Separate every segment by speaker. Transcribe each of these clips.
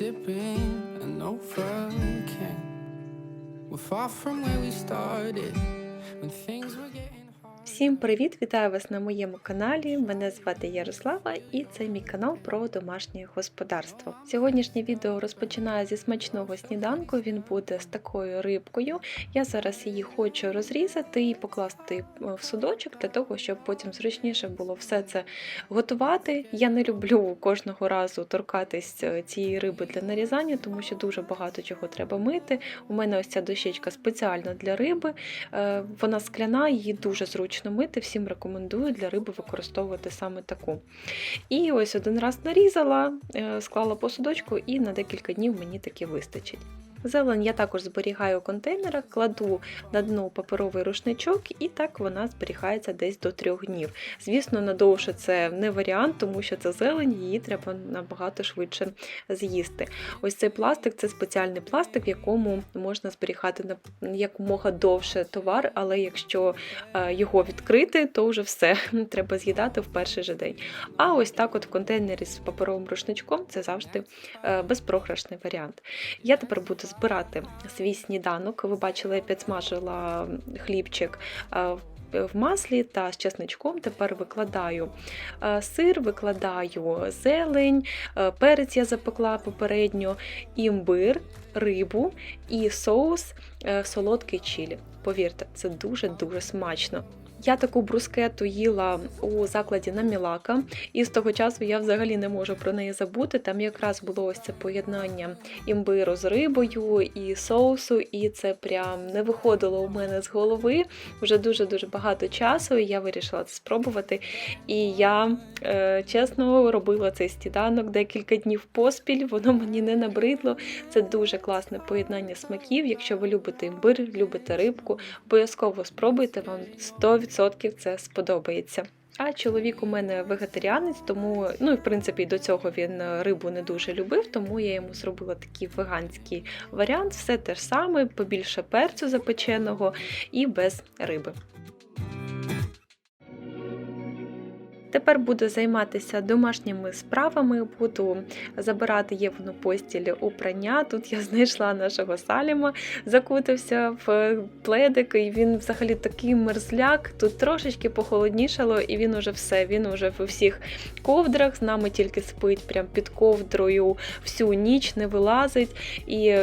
Speaker 1: sipping an overcame. We're far from where we started when things were getting.
Speaker 2: Всім привіт! Вітаю вас на моєму каналі. Мене звати Ярослава і це мій канал про домашнє господарство. Сьогоднішнє відео розпочинаю зі смачного сніданку. Він буде з такою рибкою. Я зараз її хочу розрізати і покласти е, в судочок для того, щоб потім зручніше було все це готувати. Я не люблю кожного разу торкатись е, цієї риби для нарізання, тому що дуже багато чого треба мити. У мене ось ця дощечка спеціально для риби. Е, Вона скляна, її дуже зручно мити. Всім рекомендую для риби використовувати саме таку. І ось один раз нарізала, е, склала по судочку, і на декілька днів мені таки вистачить. Зелень я також зберігаю у контейнерах, кладу на дно паперовий рушничок, і так вона зберігається десь до трьох днів. Звісно, надовше це не варіант, тому що це зелень, її треба набагато швидше з'їсти. Ось цей пластик це спеціальний пластик, в якому можна зберігати якомога довше товар, але якщо е, його відкрити, то вже все треба з'їдати в перший же день. А ось так, от в контейнері з паперовим рушничком, це завжди е, безпрограшний варіант. Я тепер буду збирати свій сніданок. Ви бачили, я підсмажила хлібчик е, в маслі та з чесничком. Тепер викладаю е, сир, викладаю зелень, е, перець я запекла попередньо, імбир, рибу і соус солодкий чилі. Повірте, це дуже-дуже смачно. Я таку брускету їла у закладі на Мілака, і з того часу я взагалі не можу про неї забути. Там якраз було ось це поєднання імбиру з рибою і соусу, і це прям не виходило у мене з голови вже дуже-дуже багато часу. І я вирішила це спробувати. І я е, чесно робила цей сніданок декілька днів поспіль. Воно мені не набридло. Це дуже класне поєднання смаків. Якщо ви любите імбир, любите рибку, обов'язково спробуйте вам 100% це сподобається. А чоловік у мене вегетаріанець, тому ну і в принципі до цього він рибу не дуже любив, тому я йому зробила такий веганський варіант. Все те ж саме, побільше перцю запеченого і без риби. Тепер буду займатися домашніми справами, буду забирати Євну постіль у прання. Тут я знайшла нашого Саліма, закутався в пледик, і він взагалі такий мерзляк. Тут трошечки похолоднішало, і він уже все. Він уже в усіх ковдрах з нами тільки спить, прям під ковдрою всю ніч не вилазить. І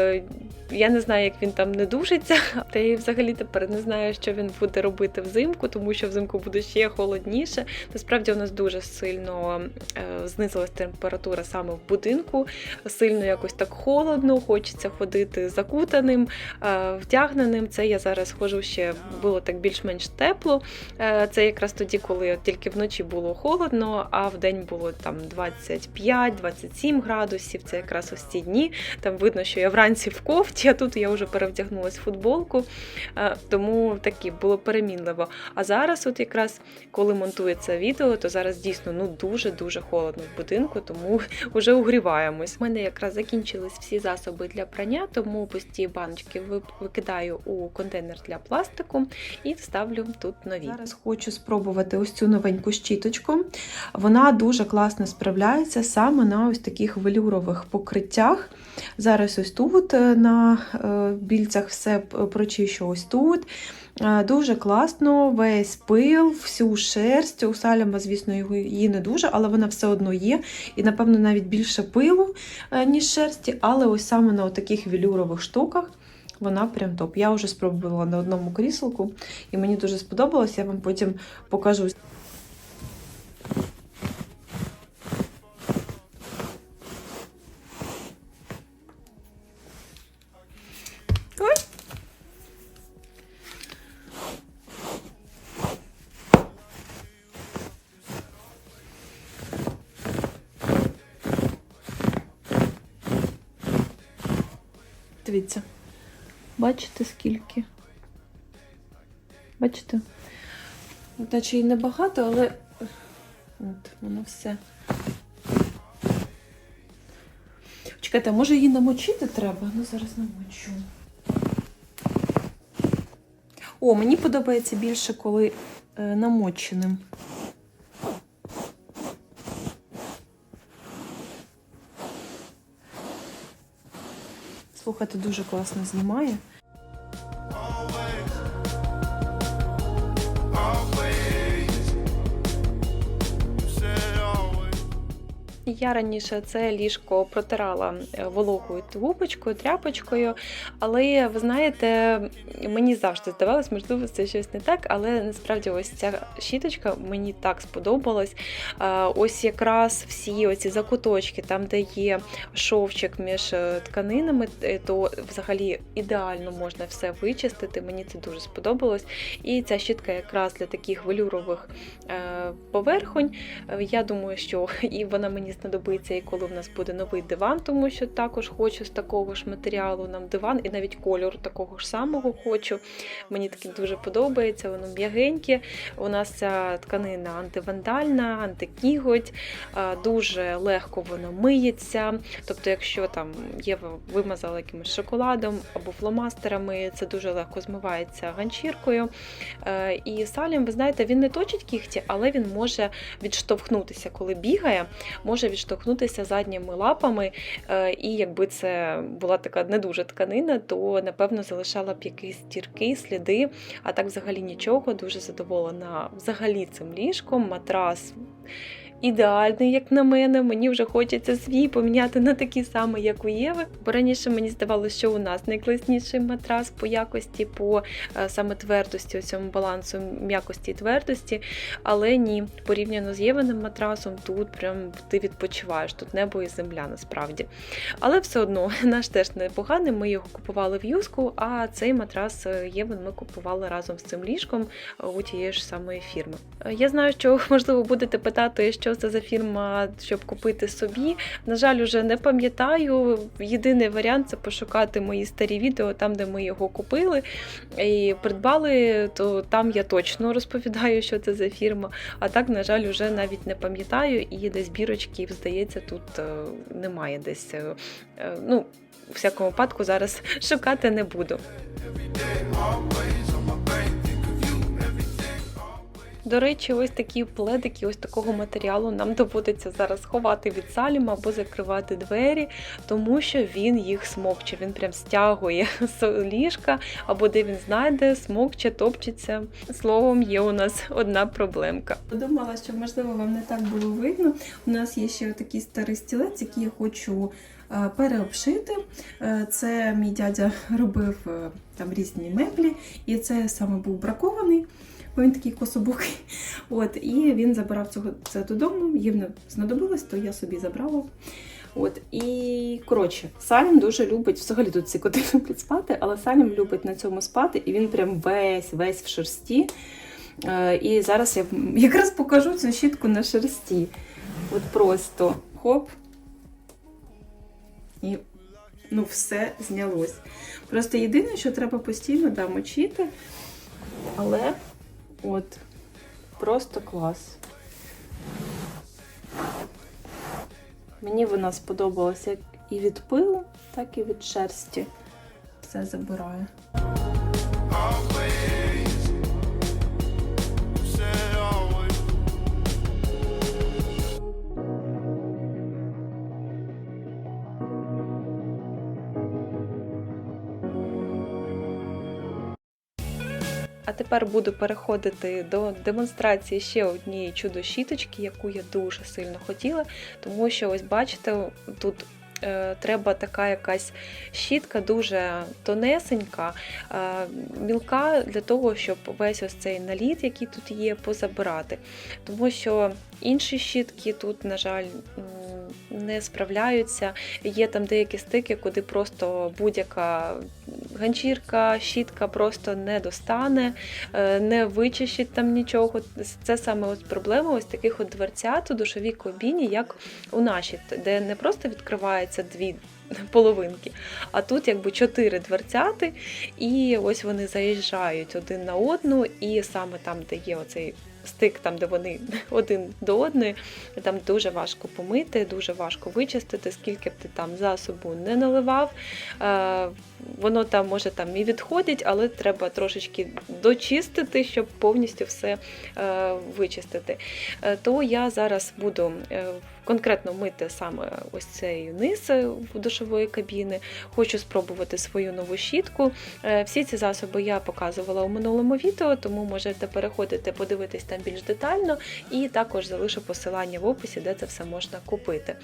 Speaker 2: я не знаю, як він там не душиться, та й взагалі тепер не знаю, що він буде робити взимку, тому що взимку буде ще холодніше. Насправді у нас дуже сильно е, знизилась температура саме в будинку, сильно якось так холодно, хочеться ходити закутаним, е, втягненим. Це я зараз ходжу ще було так більш-менш тепло. Е, це якраз тоді, коли тільки вночі було холодно, а в день було там 25-27 градусів. Це якраз ось ці дні. Там видно, що я вранці в кофті, а тут я вже перевдягнулася в футболку, тому такі було перемінливо. А зараз, от якраз коли монтується відео, то зараз дійсно ну дуже-дуже холодно в будинку, тому вже угріваємось. У мене якраз закінчились всі засоби для прання, тому пусті баночки викидаю у контейнер для пластику і вставлю тут нові. Зараз хочу спробувати ось цю новеньку щіточку. Вона дуже класно справляється саме на ось таких велюрових покриттях. Зараз ось тут е, е, більцях все прочищу ось тут. Е, дуже класно, весь пил, всю шерсть. У Саляма, звісно, її не дуже, але вона все одно є. І, напевно, навіть більше пилу, ніж шерсті. Але ось саме на таких велюрових штуках вона прям топ. Я вже спробувала на одному кріселку, і мені дуже сподобалось, я вам потім покажу. Дивіться, бачите скільки? Бачите? Наче і небагато, але от воно все. Чекайте, може її намочити треба? Ну, зараз намочу. О, мені подобається більше, коли е, намоченим. Слухайте, дуже класно знімає. Я раніше це ліжко протирала е, вологою губочкою, тряпочкою, але ви знаєте, мені завжди здавалось, можливо, це щось не так, але насправді ось ця щіточка мені так сподобалась. Е, Ось якраз всі оці закуточки, там, де є шовчик між е, тканинами, то взагалі ідеально можна все вичистити. Мені це дуже сподобалось. І ця щітка якраз для таких велюрових поверхонь. Я думаю, що і вона мені знадобиться, і коли в нас буде новий диван, тому що також хочу з такого ж матеріалу нам диван, і навіть кольору такого ж самого хочу. Мені таке дуже подобається, воно м'ягеньке. У нас ця тканина антивандальна, антикіготь, дуже легко воно миється. Тобто, якщо там є вимазала якимось шоколадом або фломастерами, це дуже легко змивається ганчіркою. Е, І салім, ви знаєте, він не точить кігті, але він може відштовхнутися, коли бігає, може відштовхнутися задніми лапами. Е, І якби це була така не дуже тканина, то напевно залишала б якісь тірки, сліди. А так взагалі нічого. Дуже задоволена взагалі цим ліжком. Матрас ідеальний, як на мене. Мені вже хочеться свій поміняти на такий самий, як у Єви. Бо раніше мені здавалося, що у нас найкласніший матрас по якості, по е, саме твердості, цьому балансу м'якості і твердості. Але ні, порівняно з Євиним матрасом, тут прям ти відпочиваєш, тут небо і земля насправді. Але все одно наш теж непоганий. Ми його купували в юску, а цей матрас е, Євин ми купували разом з цим ліжком е, у тієї ж самої фірми. Я знаю, що можливо будете питати, що це за фірма, щоб купити собі. На жаль, уже не пам'ятаю. Єдиний варіант це пошукати мої старі відео, там, де ми його купили і придбали, то там я точно розповідаю, що це за фірма. А так, на жаль, вже навіть не пам'ятаю, і десь бірочки, здається, тут е, немає десь. е, е, Ну, у всякому випадку зараз шукати не буду. До речі, ось такі пледики, ось такого матеріалу нам доводиться зараз ховати від саліма або закривати двері, тому що він їх смокче. Він прям стягує з ліжка, або де він знайде, смокче, топчеться. Словом, є у нас одна проблемка.
Speaker 3: Подумала, що можливо вам не так було видно. У нас є ще такий старий стілець, який я хочу е, переобшити. Е, Це мій дядя робив е, там різні меблі, і це саме був бракований. Він такий кособокий. От, і він забирав цього це додому. Їм не знадобилось, то я собі забрала. От, і коротше, Салім дуже любить, взагалі тут ці коти люблять спати, але Салім любить на цьому спати, і він прям весь, весь в шерсті. Е, І зараз я якраз покажу цю щітку на шерсті. От просто хоп. І ну, все знялось. Просто єдине, що треба постійно да, мочити, але от просто клас. Мені вона сподобалася як і від пилу, так і від шерсті. Все забираю.
Speaker 2: Тепер буду переходити до демонстрації ще однієї чудо-щіточки, яку я дуже сильно хотіла, тому що ось бачите, тут. е, Треба така якась щітка дуже тонесенька, е, мілка для того, щоб весь ось цей наліт, який тут є, позабирати. Тому що інші щітки тут, на жаль, не справляються. Є там деякі стики, куди просто будь-яка ганчірка, щітка просто не достане, е, не вичищить там нічого. Це саме ось проблема ось таких от дверцят у душовій кабіні, як у нашій, де не просто відкриваються дві. Половинки, а тут якби чотири дверцяти, і ось вони заїжджають один на одну, і саме там, де є оцей стик, там де вони один до одної, там дуже важко помити, дуже важко вичистити, скільки б ти там засобу не наливав. Е, Воно там може там і відходить, але треба трошечки дочистити, щоб повністю все е, вичистити. Е, То я зараз буду конкретно мити саме ось цей низ е, душової кабіни. Хочу спробувати свою нову щітку. Е, Всі ці засоби я показувала у минулому відео, тому можете переходити, подивитись там більш детально, і також залишу посилання в описі, де це все можна купити.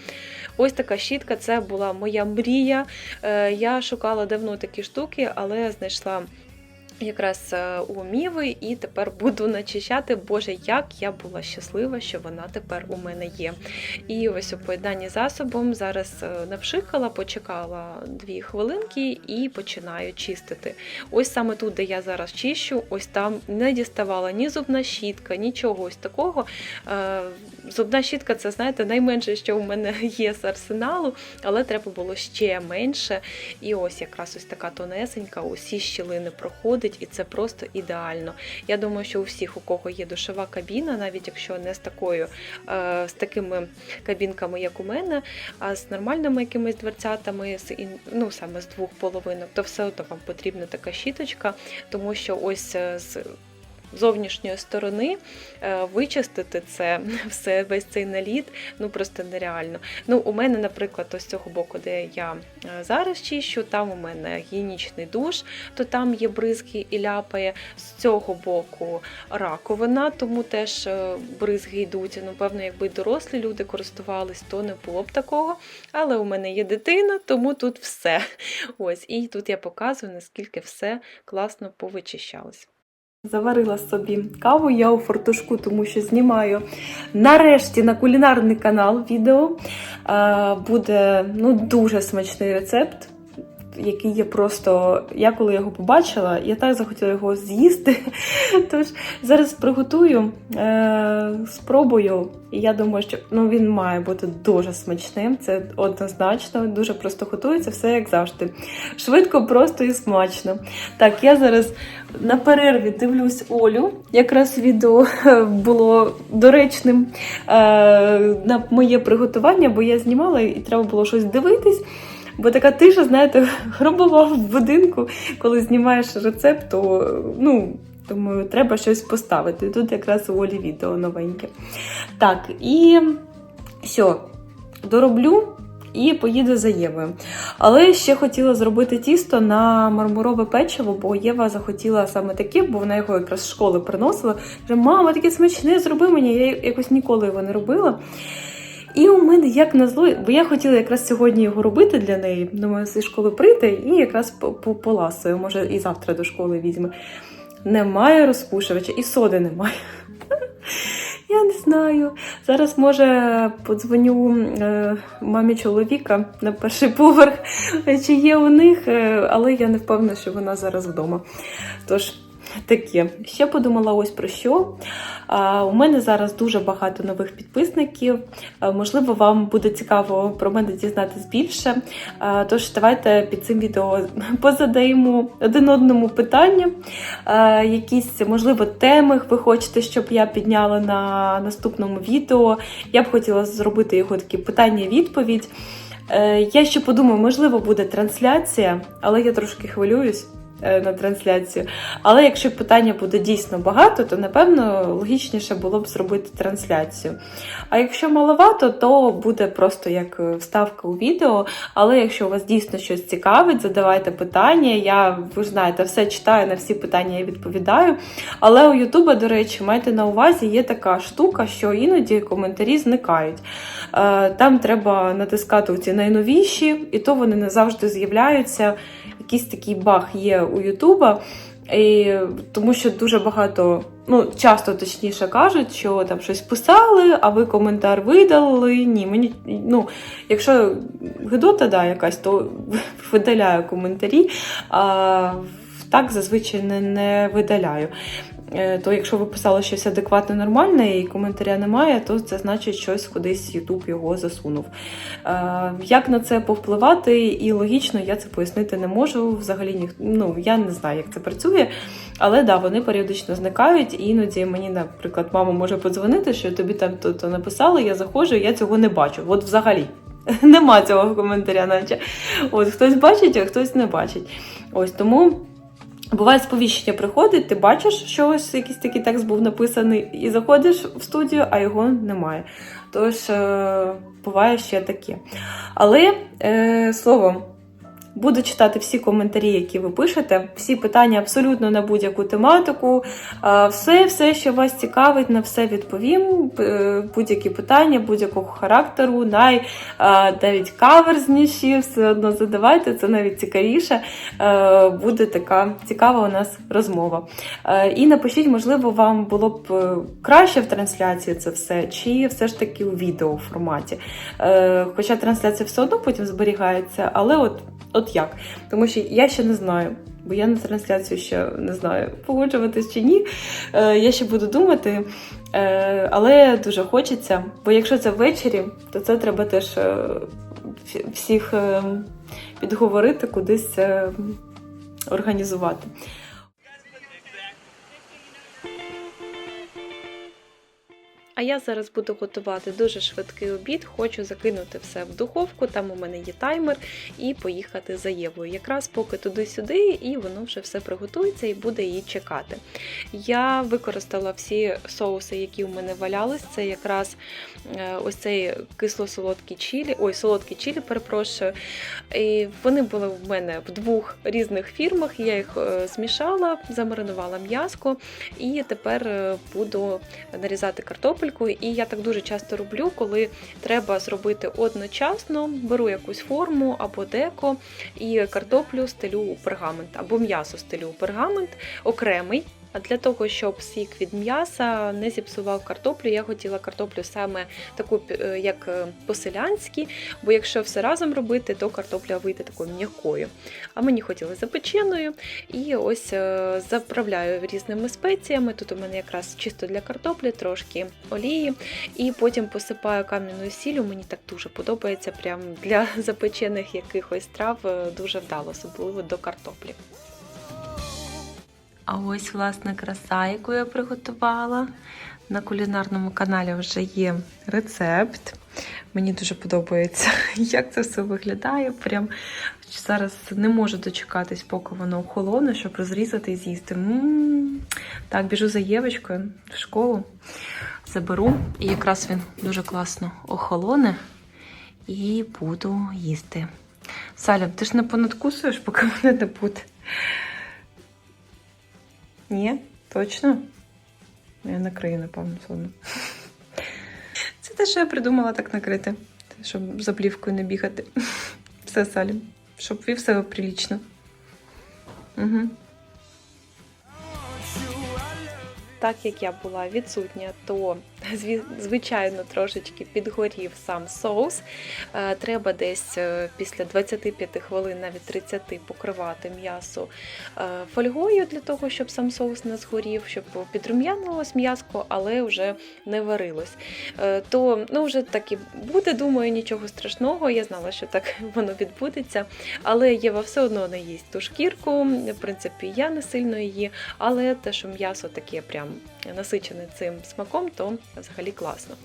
Speaker 2: Ось така щітка це була моя мрія. Е, Я шукала давно такі штуки, але знайшла. Якраз е, у Міви, і тепер буду начищати. Боже, як я була щаслива, що вона тепер у мене є. І ось у поєднанні засобом зараз е, напшикала, почекала дві хвилинки і починаю чистити. Ось саме тут, де я зараз чищу, ось там не діставала ні зубна щітка, нічого ось такого. Зубна щітка це, знаєте, найменше, що у мене є з арсеналу, але треба було ще менше. І ось якраз ось така тонесенька, усі щілини проходить, і це просто ідеально. Я думаю, що у всіх, у кого є душова кабіна, навіть якщо не з такою, е, з такими кабінками, як у мене, а з нормальними якимись дверцятами, ну саме з двох половинок, то все одно вам потрібна така щіточка, тому що ось е, з зовнішньої сторони е, вичистити це все, весь цей наліт, ну просто нереально. Ну, у мене, наприклад, ось цього боку, де я е, зараз чищу, там у мене гігієнічний душ, то там є бризки і ляпає. З цього боку раковина, тому теж е, бризги йдуть. Ну, певно, якби дорослі люди користувались, то не було б такого. Але у мене є дитина, тому тут все. Ось, і тут я показую, наскільки все класно повичищалось. Заварила собі каву я у фортушку, тому що знімаю нарешті на кулінарний канал відео. Е, Буде ну, дуже смачний рецепт, який є просто. Я коли його побачила, я так захотіла його з'їсти. Тож зараз приготую, е, спробую. І я думаю, що ну, він має бути дуже смачним. Це однозначно, дуже просто готується, все як завжди. Швидко, просто і смачно. Так, я зараз на перерві дивлюсь Олю. Якраз відео е, було доречним е, на моє приготування, бо я знімала і треба було щось дивитись. Бо така тиша, знаєте, гробова в будинку, коли знімаєш рецепт, то ну. Думаю, треба щось поставити. Тут якраз у Олі відео новеньке. Так, і все, дороблю і поїду за Євою. Але ще хотіла зробити тісто на мармурове печиво, бо Єва захотіла саме таке, бо вона його якраз з школи приносила. Каже, мама, таке смачне, зроби мені. Я якось ніколи його не робила. І у мене як назло, бо я хотіла якраз сьогодні його робити для неї. Думаю, зі школи прийти і якраз по- по- поласую. Може, і завтра до школи візьме. Немає розпушувача, і соди немає. Я не знаю. Зараз, може, подзвоню е, мамі чоловіка на перший поверх, чи є у них, е, але я не впевнена, що вона зараз вдома. Тож, таке. Ще подумала ось про що. У мене зараз дуже багато нових підписників. Можливо, вам буде цікаво про мене дізнатись більше. Тож давайте під цим відео позадаємо один одному питання. Якісь, можливо, теми ви хочете, щоб я підняла на наступному відео. Я б хотіла зробити його такі питання-відповідь. Е, Я ще подумаю, можливо, буде трансляція, але я трошки хвилююсь на трансляцію. Але якщо питання буде дійсно багато, то напевно логічніше було б зробити трансляцію. А якщо маловато, то буде просто як е, вставка у відео. Але якщо у вас дійсно щось цікавить, задавайте питання. Я, ви ж знаєте, все читаю, на всі питання я відповідаю. Але у Ютуба, до речі, майте на увазі, є така штука, що іноді коментарі зникають. Е, Там треба натискати ці найновіші, і то вони не завжди з'являються. Якийсь такий баг є у Ютуба. І, тому що дуже багато, ну часто точніше кажуть, що там щось писали, а ви коментар видали. Ні, мені ну, якщо гидота да, якась, то видаляю коментарі. А так зазвичай не, не видаляю. Е, То якщо ви писали щось адекватне, нормальне і коментаря немає, то це значить щось кудись Ютуб його засунув. Е, Як на це повпливати, і логічно я це пояснити не можу. Взагалі ніх... ну, я не знаю, як це працює. Але да, вони періодично зникають, і іноді мені, наприклад, мама може подзвонити, що тобі там то, то написали, я заходжу, я цього не бачу. От взагалі. Нема цього коментаря, наче. От хтось бачить, а хтось не бачить. Ось тому. Буває, сповіщення приходить, ти бачиш, що ось якийсь такий текст був написаний, і заходиш в студію, а його немає. Тож е, буває ще таке. Але е, словом. Буду читати всі коментарі, які ви пишете, всі питання абсолютно на будь-яку тематику. Все, все, що вас цікавить, на все відповім. Е, Будь-які питання, будь-якого характеру, най навіть каверзніші, все одно задавайте, це навіть цікавіше. Е, Буде така цікава у нас розмова. Е, І напишіть, можливо, вам було б краще в трансляції це все, чи все ж таки у відео форматі. Хоча трансляція все одно потім зберігається, але от, от як? Тому що я ще не знаю. Бо я на трансляцію ще не знаю, погоджуватись чи ні. Е, я ще буду думати. Е, але дуже хочеться. Бо якщо це ввечері, то це треба теж е, всіх е, підговорити, кудись е, організувати. А я зараз буду готувати дуже швидкий обід. Хочу закинути все в духовку. Там у мене є таймер, і поїхати за Євою. Якраз поки туди-сюди, і воно вже все приготується і буде її чекати. Я використала всі соуси, які у мене валялись. Це якраз е, ось цей кисло-солодкий чілі, ой, солодкий чілі, перепрошую. І вони були в мене в двох різних фірмах. Я їх е, змішала, замаринувала м'язко, і тепер е, буду нарізати картопельку. І я так дуже часто роблю, коли треба зробити одночасно, беру якусь форму або деко і картоплю стелю у пергамент, або м'ясо стелю у пергамент окремий. А для того, щоб сік від м'яса не зіпсував картоплю, я хотіла картоплю саме таку, е, як е, по-селянськи, бо якщо все разом робити, то картопля вийде такою м'якою. А мені хотілося запеченою. І ось е, заправляю різними спеціями. Тут у мене якраз чисто для картоплі, трошки олії, і потім посипаю кам'яною сіллю. Мені так дуже подобається. Прям для запечених якихось трав дуже вдало, особливо до картоплі. А ось, власне, краса, яку я приготувала. На кулінарному каналі вже є рецепт. Мені дуже подобається, як це все виглядає. Прям зараз не можу дочекатись, поки воно охолоне, щоб розрізати і з'їсти. Так, біжу за Євочкою в школу, заберу. І якраз він дуже класно охолоне і буду їсти. Саля, ти ж не понадкусуєш, поки мене не буде. Ні, точно? Я накрию, напевно, все одно. Це те, що я придумала так накрити, щоб за плівкою не бігати. Все, Салім, щоб вів себе прилічно. Угу. Так як я була відсутня, то звичайно трошечки підгорів сам соус. Е, Треба десь е, після 25 хвилин, навіть 30, покривати м'ясо е, фольгою для того, щоб сам соус не згорів, щоб підрум'янилось м'яско, але вже не варилось. То ну, вже так і буде, думаю, нічого страшного. Я знала, що так воно відбудеться. Але Єва все одно не їсть ту шкірку. В принципі, я не сильно її, але те, що м'ясо таке прям насичене цим смаком, то взагалі класно.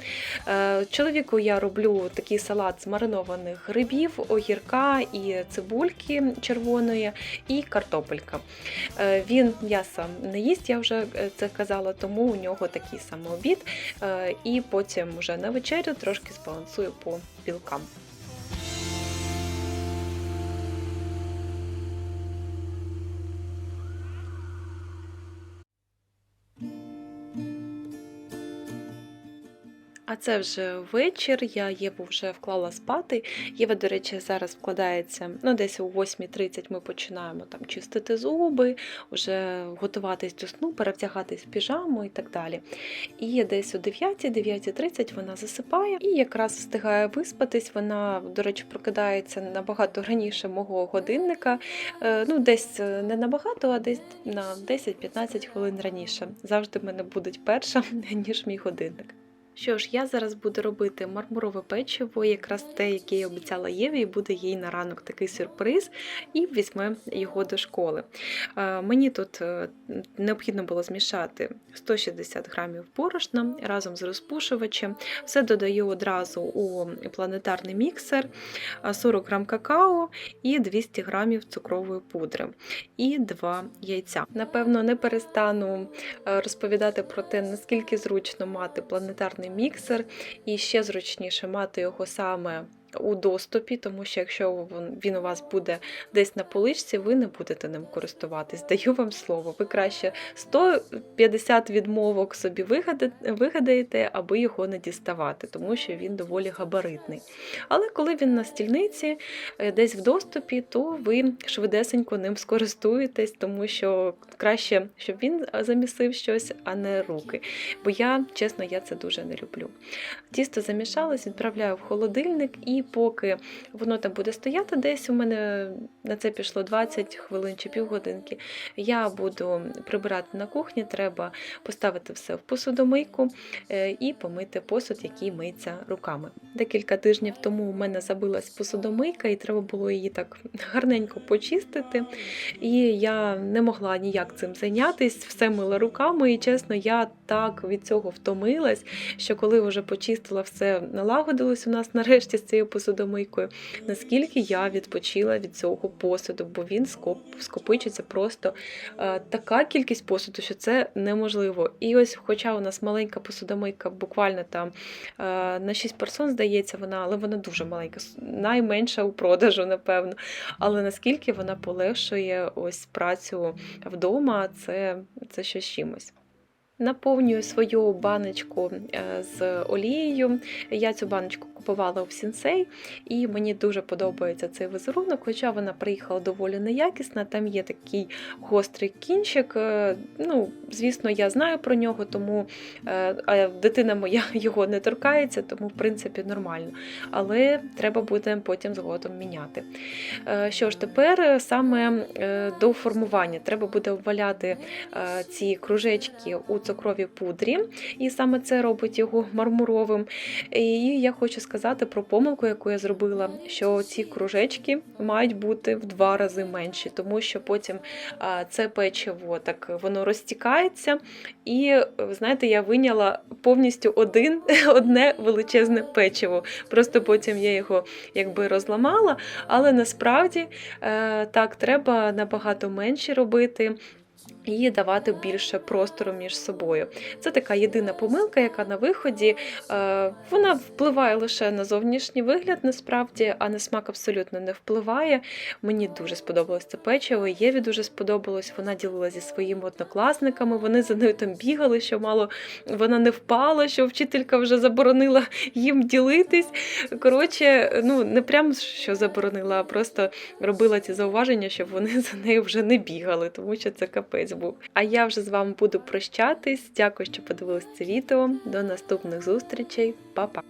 Speaker 2: Е, Чоловіку я роблю такий салат з маринованих грибів, огірка і цибульки червоної, і картопелька. Е, Він м'яса не їсть, я вже е, це казала, тому у нього такий самий обід. І потім вже на вечерю трошки збалансую по білкам. Це вже вечір. Я Єву вже вклала спати. Єва, до речі, зараз вкладається. Ну, десь о 8.30 ми починаємо там чистити зуби, вже готуватись до сну, перевдягатись в піжаму і так далі. І десь о 9-9.30 вона засипає і якраз встигає виспатись. Вона, до речі, прокидається набагато раніше мого годинника. Е, Ну, десь е, не набагато, а десь на 10-15 хвилин раніше. Завжди мене будуть перша, ніж мій годинник. Що ж, я зараз буду робити мармурове печиво, якраз те, яке я обіцяла Єві, і буде їй на ранок такий сюрприз, і візьме його до школи. Е, Мені тут е, необхідно було змішати 160 грамів борошна разом з розпушувачем. Все додаю одразу у планетарний міксер, е, 40 грам какао і 200 грамів цукрової пудри і 2 яйця. Напевно, не перестану е, розповідати про те, наскільки зручно мати планетарний міксер, і ще зручніше мати його саме. У доступі, тому що якщо він- у вас буде десь на поличці, ви не будете ним користуватись. Даю вам слово. Ви краще 150 відмовок собі вигадаєте, аби його не діставати, тому що він доволі габаритний. Але коли він на стільниці, е, десь в доступі, то ви швидесенько ним скористуєтесь, тому що краще, щоб він замісив щось, а не руки. Бо я, чесно, я це дуже не люблю. Тісто замішалось, відправляю в холодильник, і поки воно там буде стояти, десь у мене на це пішло 20 хвилин чи півгодинки. Я буду прибирати на кухні, треба поставити все в посудомийку е, і помити посуд, який миється руками. Декілька тижнів тому у мене забилась посудомийка, і треба було її так гарненько почистити. І я не могла ніяк цим зайнятися, все мила руками. І чесно, я так від цього втомилась, що коли вже почистила все, налагодилось у нас нарешті з цією посудомийкою, наскільки я відпочила від цього посуду, бо він скоп, скопичиться просто е, така кількість посуду, що це неможливо. І ось, хоча у нас маленька посудомийка, буквально там е, на 6 персон, здається, вона, але вона дуже маленька, найменша у продажу, напевно. Але наскільки вона полегшує ось працю вдома, це, це щось чимось. Наповнюю свою баночку е, з олією. Я цю баночку купувала в Сінсей, і мені дуже подобається цей візерунок, хоча вона приїхала доволі неякісна. Там є такий гострий кінчик. е, Ну, звісно, я знаю про нього, тому е, а дитина моя його не торкається, тому в принципі нормально. Але треба буде потім згодом міняти. Що ж, тепер саме до формування треба буде обваляти ці кружечки у цукровій пудрі, і саме це робить його мармуровим. І я хочу сказати про помилку, яку я зробила, що ці кружечки мають бути в два рази менші, тому що потім це печиво так воно розтікається. І ви знаєте, я виняла повністю один, одне величезне печиво. Просто потім я його якби розламала, але насправді е, так треба набагато менше робити. І давати більше простору між собою. Це така єдина помилка, яка на виході е, вона впливає лише на зовнішній вигляд, насправді, а на смак абсолютно не впливає. Мені дуже сподобалось це печиво. Єві дуже сподобалось. Вона ділила зі своїми однокласниками. Вони за нею там бігали, що мало вона не впала, що вчителька вже заборонила їм ділитись. Коротше, ну не прямо що заборонила, а просто робила ці зауваження, щоб вони за нею вже не бігали, тому що це капець був. А я вже з вами буду прощатись. Дякую, що подивились це відео. До наступних зустрічей. Па-па!